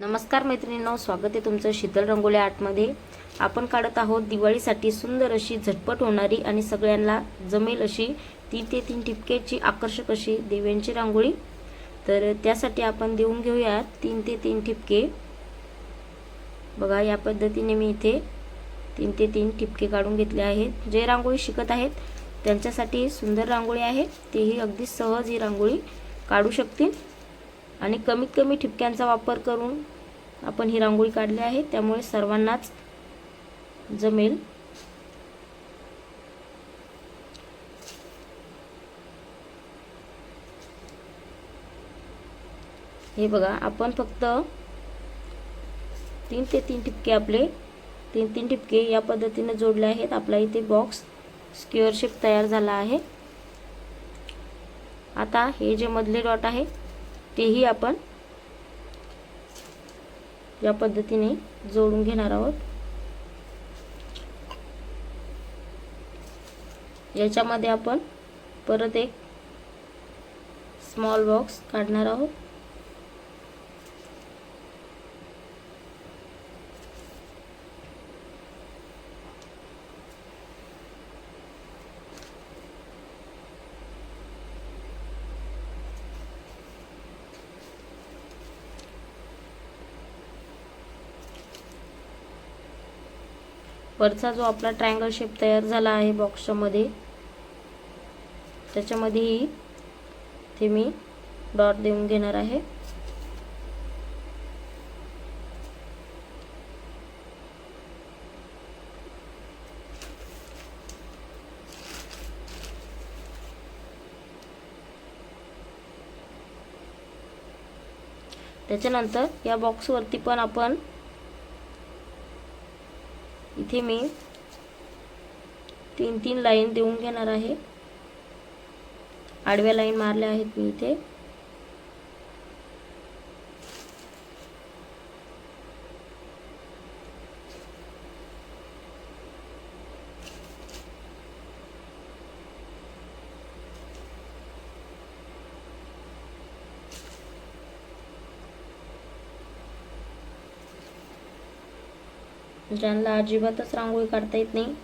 नमस्कार मैत्रिणींनो स्वागत आहे तुमचं शीतल रंगोली आर्टमध्ये. आपण काढत आहोत दिवाळीसाठी सुंदर अशी झटपट होणारी आणि सगळ्यांना जमेल अशी तीन ते तीन ठिपक्याची आकर्षक अशी देव्यांची रांगोळी. तर त्यासाठी आपण देऊन घेऊयात तीन ते तीन ठिपके. बघा या पद्धतीने मी इथे तीन ते तीन ठिपके काढून घेतले आहेत. जे रांगोळी शिकत आहेत त्यांच्यासाठी सुंदर रांगोळी आहे. तेही अगदी सहज ही रांगोळी काढू शकतील. आणि कमीत कमी ठिपक्यांचा वापर करून आपण ही रांगोळी काढली आहे. त्यामुळे सर्वांनाच जमेल. हे बघा आपण फक्त तीन ते तीन ठिपके आपले तीन तीन ठिपके या पद्धतीने जोडले आहेत. आपला इथे बॉक्स स्क्युअर शेप तयार झाला आहे. आता हे जे मधले डॉट आहे तेही आपण या पद्धतीने जोडून घेणार आहोत. याच्यामध्ये आपण परत एक स्मॉल बॉक्स काढणार आहोत. वरचा जो आपला ट्रायंगल शेप तयार झाला आहे बॉक्सच्या मध्ये त्याच्यामध्येही ते मी डॉट देऊन घेणार आहे. त्याच्यानंतर या बॉक्सवरती पण आपण इथे मी तीन तीन लाईन देऊन घेणार आहे. आडव्या लाईन मारल्या आहेत मी इथे. ज्यांना अजिबातच रांगोळी काढता येत नाही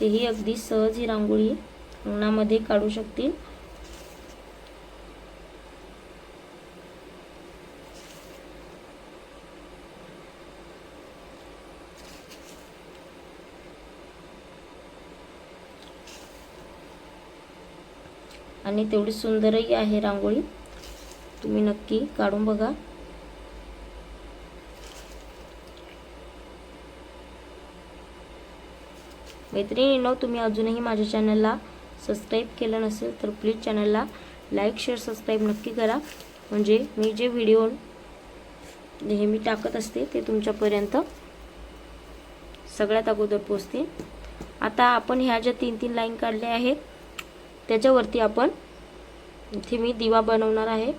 तेही अगदी सहज ही रांगोळी अंगणामध्ये काढू शकतील. आणि तेवढी सुंदरही आहे रांगोळी. तुम्ही नक्की काढून बघा. मैत्रिणींनो तुम्ही अजूनही माझ्या चॅनलला सबस्क्राईब केलं नसेल तर प्लीज चॅनलला लाईक शेअर सबस्क्राईब नक्की करा. म्हणजे मी जे व्हिडिओ नेहमी टाकत असते ते तुमच्यापर्यंत सगळ्यात अगोदर पोचते आता आपण ह्या ज्या तीन तीन लाईन काढल्या आहेत त्याच्यावरती आपण इथे मी दिवा बनवणार आहे.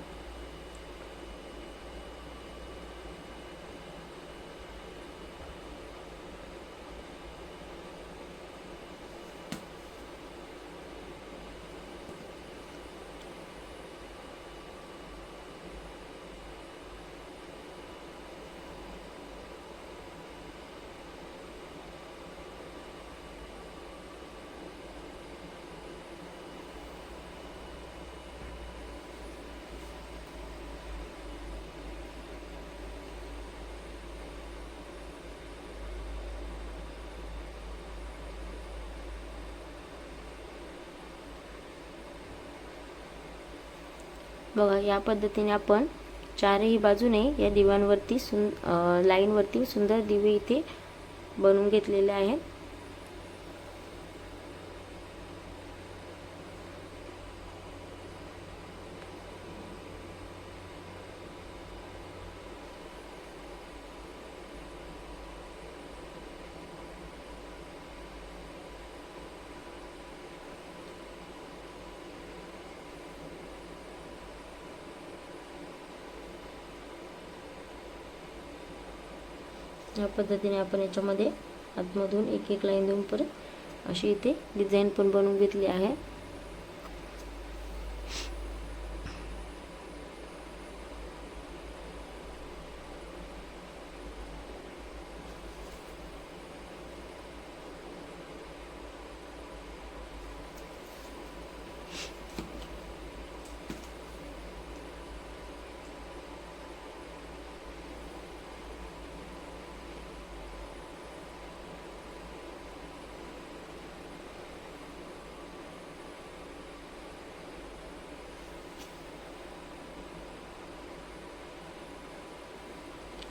बघा या पद्धतीने आपण चारही बाजूने या दिव्यांवरती सुं लाईनवरती सुंदर दिवे इथे बनवून घेतलेले आहेत. या पद्धतीने आपण याच्यामध्ये आतमधून एक एक लाईन देऊन परत अशी इथे डिझाईन पण बनवून घेतली आहे.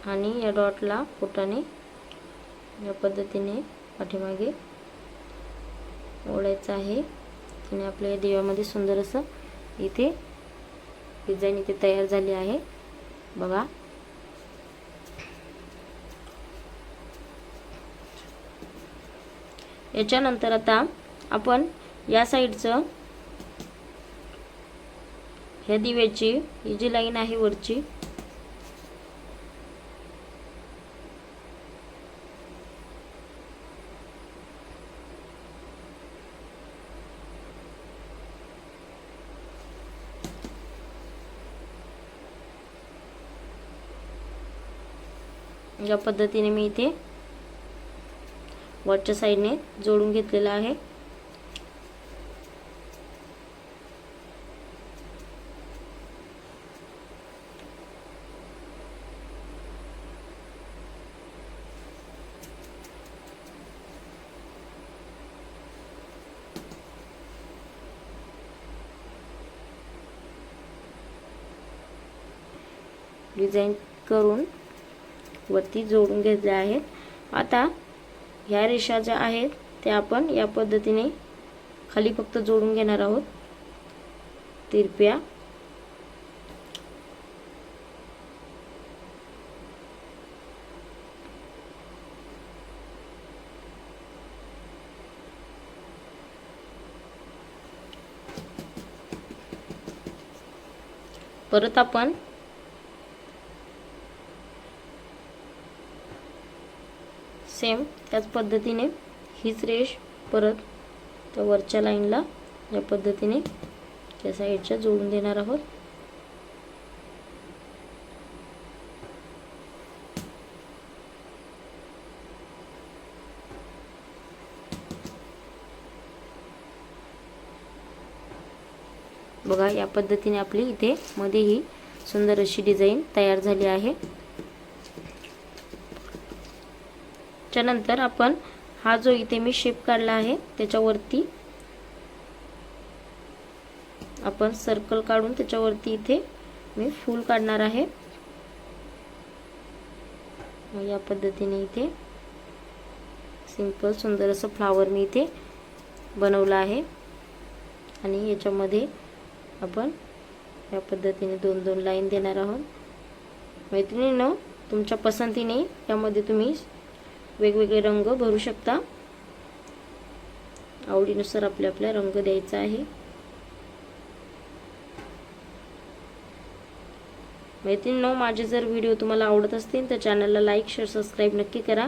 आणि या डॉटला पोटाने या पद्धतीने पाठीमागे ओढायचं आहे. आणि आपल्या या दिव्यामध्ये सुंदर असं इथे डिझाईन इथे तयार झाली आहे. बघा. याच्यानंतर आता आपण या साईडचं ह्या दिव्याची ही जी लाईन आहे वरची या पद्धतीने मी इथे वरच्या साईडने जोडून घेतलेला आहे. डिझाईन करून वरती जोडून घेतल्या आहेत आता ह्या रेषा ज्या आहेत त्या आपण या पद्धतीने खाली फक्त जोडून घेणार आहोत. तिरप्या. परत आपण सेम त्याच पद्धतीने हीच रेष परत त्या वरच्या लाईनला या पद्धतीने त्या साईडच्या जोडून देणार आहोत. बघा या पद्धतीने आपली इथे मध्ये ही सुंदर अशी डिझाईन तयार झाली आहे. त्यानंतर आपण हा जो इथे मी शेप काढला आहे त्याच्यावरती आपण सर्कल काढून त्याच्यावरती इथे मी फूल काढणार आहे. या पद्धतीने इथे सिंपल सुंदर असं फ्लावर मी इथे बनवलं आहे. आणि याच्यामध्ये आपण या पद्धतीने दोन दोन लाईन देणार आहोत. मैत्रिणीनं तुमच्या पसंतीने यामध्ये तुम्ही वेगवेगळे रंग भरू शकता. आवडीनुसार आपल्या आपल्या रंग द्यायचा आहे. मैत्रिणींनो माझे जर व्हिडिओ तुम्हाला आवडत असतील तर चॅनलला लाईक शेअर सबस्क्राईब नक्की करा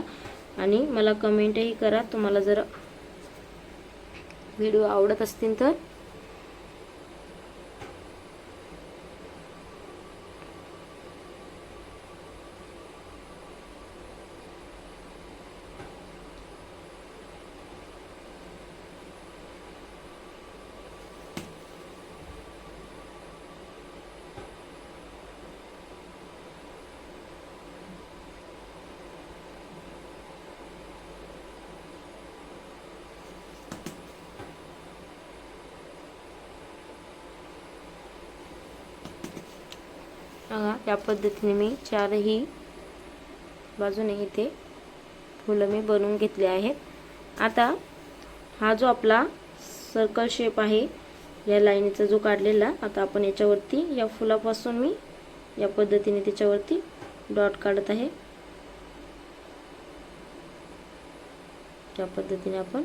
आणि मला कमेंटही करा. तुम्हाला जर व्हिडिओ आवडत असतील तर बघा या पद्धतीने मी चारही बाजूने इथे फुलं मी बनवून घेतले आहेत. आता हा जो आपला सर्कल शेप आहे या लाईनीचा जो काढलेला आता आपण याच्यावरती या फुलापासून मी या पद्धतीने त्याच्यावरती डॉट काढत आहे. त्या पद्धतीने आपण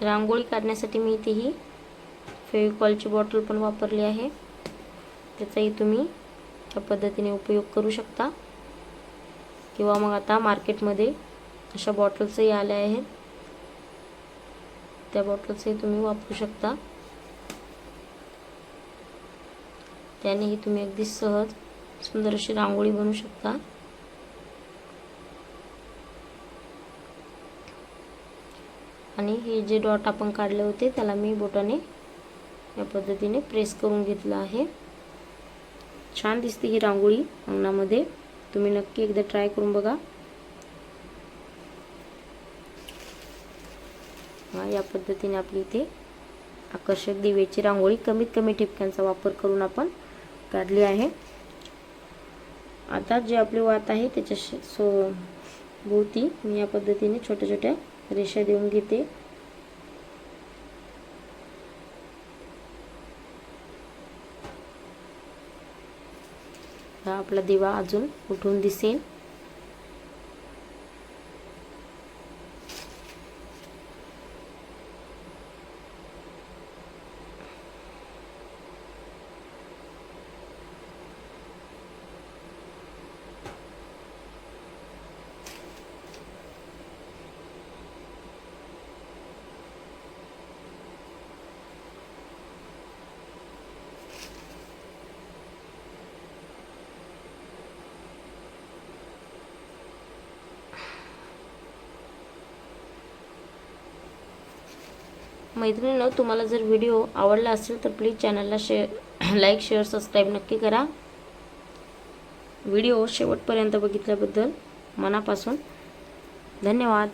रांगोळी काढण्यासाठी मी इथे ही फेविकॉलची बॉटल पण वापरली आहे. त्याचाही तुम्ही त्या पद्धतीने उपयोग करू शकता. किंवा मग आता मार्केटमध्ये अशा बॉटल्सही आल्या आहेत. त्या बॉटल्सही तुम्ही वापरू शकता. त्यानेही तुम्ही अगदी सहज सुंदर अशी रांगोळी बनवू शकता. आणि हे जे डॉट आपण काढले होते त्याला मी बोटाने या पद्धतीने प्रेस करून घेतलं आहे. छान दिसते ही रांगोळी अंगणामध्ये. तुम्ही नक्की एकदा ट्राय करून बघा. या पद्धतीने आपली इथे आकर्षक दिव्याची रांगोळी कमीत कमी ठिपक्यांचा वापर करून आपण काढली आहे. आता जे आपली वात आहे त्याच्या सो भोवती मी या पद्धतीने छोट्या छोट्या रेषा देऊन घेते. हा आपला दिवा अजून उठून दिसेल. मैत्रिणीनं तुम्हाला जर व्हिडिओ आवडला असेल तर प्लीज चॅनलला शेअर लाईक शेअर सबस्क्राईब नक्की करा. व्हिडिओ शेवटपर्यंत बघितल्याबद्दल मनापासून धन्यवाद.